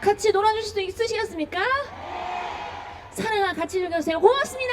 같이 놀아주실 수 있으시겠습니까? 사랑아 같이 즐겨주세요. 고맙습니다.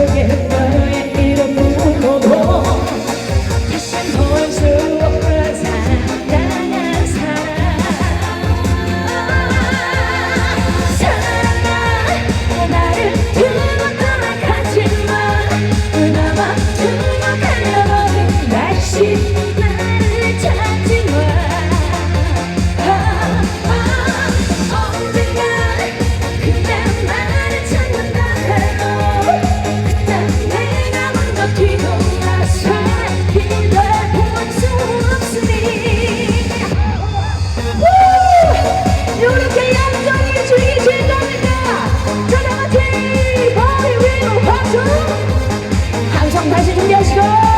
Saya 师哥